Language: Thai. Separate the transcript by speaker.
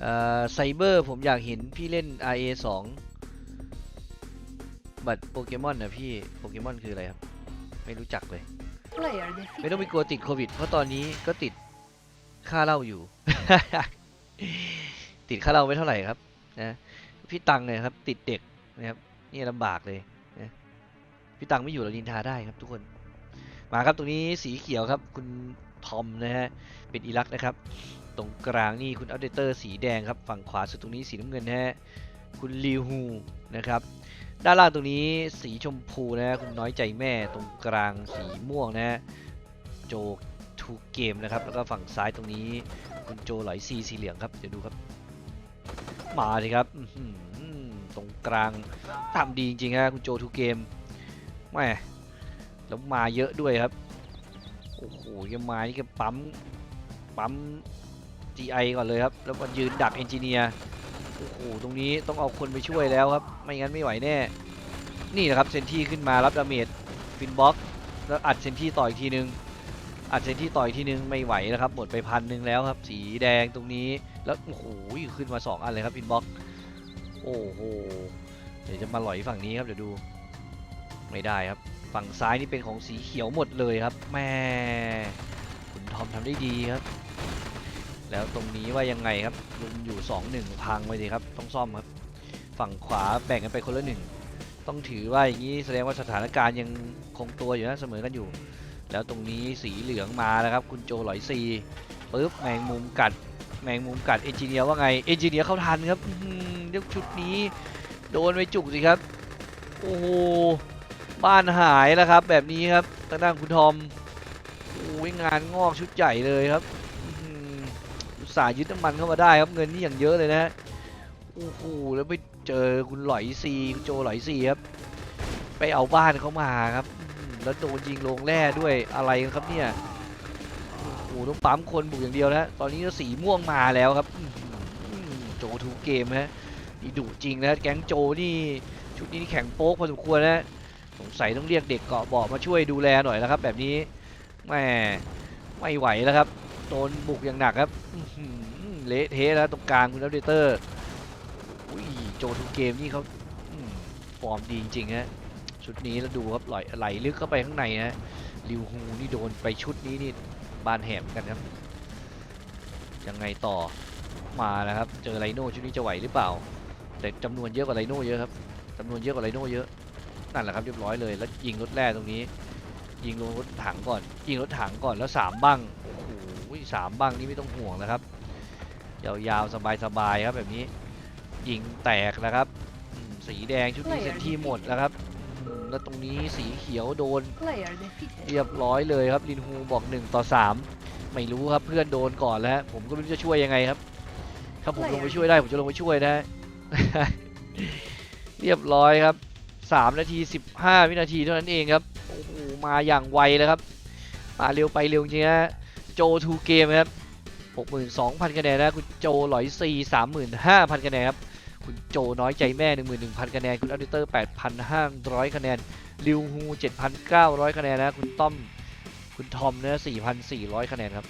Speaker 1: เอ่อไซเบอร์ผมอยากเห็นพี่เล่น RA 2บัตรโปเกมอนนะพี่ โปเกมอนคืออะไรครับ ไม่รู้จักเลย
Speaker 2: Player
Speaker 1: ไม่ต้องไป
Speaker 2: defeated.
Speaker 1: กลัวติดโควิด เพราะตอนนี้ก็ติดค่าเหล้าอยู่ ติดค่าเหล้าไม่เท่าไหร่ครับนะพี่ตังเนี่ยครับ ติดเด็กนะครับนี่ลำบากเลยนะพี่ตังไม่อยู่เราดินทาได้ครับทุกคน มาครับตรงนี้สีเขียวครับ คุณทอมนะฮะเป็นอิรักนะครับ ตรงกลางนี่คุณอัปเดเตอร์สีแดงครับ ฝั่งขวาสุดตรงนี้สีน้ำเงินนะฮะคุณลิวฮูนะครับด้านล่างตรงนี้สีชมพูนะฮะคุณน้อยใจแม่ตรงกลางสีม่วงนะฮะโจทูเกมนะครับแล้วก็ฝั่งซ้ายตรงนี้ คุณโจหลอยซีสีเหลืองครับเดี๋ยวดูครับ มาเลยครับตรงกลางทำดีจริงๆฮะคุณโจทูเกมแม่แล้วมาเยอะด้วยครับโอ้โหยังมานี่ก็ปั๊มปั๊ม GI ก่อนเลยครับ แล้วมันยืนดักเอนจิเนียร์โอ้โหตรงนี้ต้องเอาคนไปช่วยแล้วครับ ไม่งั้นไม่ไหวแน่ นี่นะครับเซนที่ขึ้นมารับดาเมจฟินบ็อกแล้วอัดเซนที่ต่ออีกทีนึง อัดเซนที่ต่ออีกทีนึงไม่ไหวแล้วครับหมดไปพันหนึ่งแล้วครับ สีแดงตรงนี้แล้วโอ้โหขึ้นมา 2 อันเลยครับฟินบ็อกโอ้โหเดี๋ยวจะมาหลอยฝั่งนี้ครับเดี๋ยวดูไม่ได้ครับ ฝั่งซ้ายนี่เป็นของสีเขียวหมดเลยครับแม่คุณทอมทำได้ดีครับ แล้วตรงนี้ว่ายังไงครับลุมอยู่2-1พังไปเลยครับต้องซ่อมครับ ฝั่งขวาแบ่งกันไปคนละหนึ่งต้องถือว่าอย่างนี้แสดงว่าสถานการณ์ยังคงตัวอยู่นะเสมอกันอยู่ แล้วตรงนี้สีเหลืองมาแล้วครับ คุณโจหลอยซีปึ๊บแมงมุมกัด แมงมุมกัดเอนจิเนียร์ว่าไงเอนจิเนียร์เข้าทันครับเดี๋ยวชุดนี้ โดนไปจุกสิครับโอ้โหบ้านหายแล้วครับ แบบนี้ครับทางด้านคุณทอมโอ้ยงานงอกชุดใหญ่เลยครับ ตส่าห์ยึดน้ำมันเข้ามาได้ครับเงินนี่อย่างเยอะเลยนะโอ้โหแล้วไปเจอคุณหลอยซีคุณโจหลอยซีครับไปเอาบ้านเขามาครับ แล้วโดนยิงลงแร่ด้วยอะไรครับเนี่ยโอ้โหต้องปั๊มคนบุกอย่างเดียวนะตอนนี้สีม่วงมาแล้วครับโจทูเกมฮะนี่ดุจริงนะแก๊งโจนี่ชุดนี้แข็งโป๊กพอสมควรนะสงสัยต้องเรียกเด็กเกาะเบาะมาช่วยดูแลหน่อยแล้วครับ แบบนี้แหม่ไม่ไหวแล้วครับ โดนบุกอย่างหนักครับเละเทะแล้วตรงกลางคุณอัปเดเตอร์อุ้ยโจทูเกมนี่เขาฟอร์มดีจริงฮะชุดนี้แล้วดูครับไหลไหลลึกเข้าไปข้างในฮะลิวฮูนี่โดนไปชุดนี้นี่บานแหมกันครับยังไงต่อมาแล้วครับเจอไรโน่ชุดนี้จะไหวหรือเปล่า แต่จำนวนเยอะกว่าไรโน่เยอะครับจำนวนเยอะกว่าไรโน่เยอะนั่นแหละครับเรียบร้อยเลยแล้วยิงรถแร่ตรงนี้ ยิงลงรถถังก่อน ยิงรถถังก่อนแล้วสามบังโอ้โห สามบังนี่ไม่ต้องห่วงนะครับ ยาวๆ สบายๆครับแบบนี้ ยิงแตกแล้วครับอืมสีแดงชุดนี้เซนที่หมดแล้วครับอืมแล้วตรงนี้สีเขียวโดน
Speaker 2: Player defeated.
Speaker 1: เรียบร้อยเลยครับลินฮูบอก1ต่อ3ไม่รู้ครับเพื่อนโดนก่อนแล้วฮะผมก็ไม่รู้จะช่วยยังไงครับ ถ้าผมลงไปช่วยได้ผมจะลงไปช่วยนะเรียบร้อยครับ3นาที 15 วินาทีเท่านั้นเองครับโอ้โหมาอย่างไวเลยครับมาเร็วไปเร็วจริงๆฮะ โจทูเกมครับ62,000คะแนนนะคุณโจหลอยซี35,000คะแนนครับคุณโจน้อยใจแม่ 11,000 คะแนน คุณอดิเดเตอร์ 8,500 คะแนนลิวฮู 7,900 คะแนนนะ คุณต้อม คุณทอมเนี่ย4,400 คะแนนครับ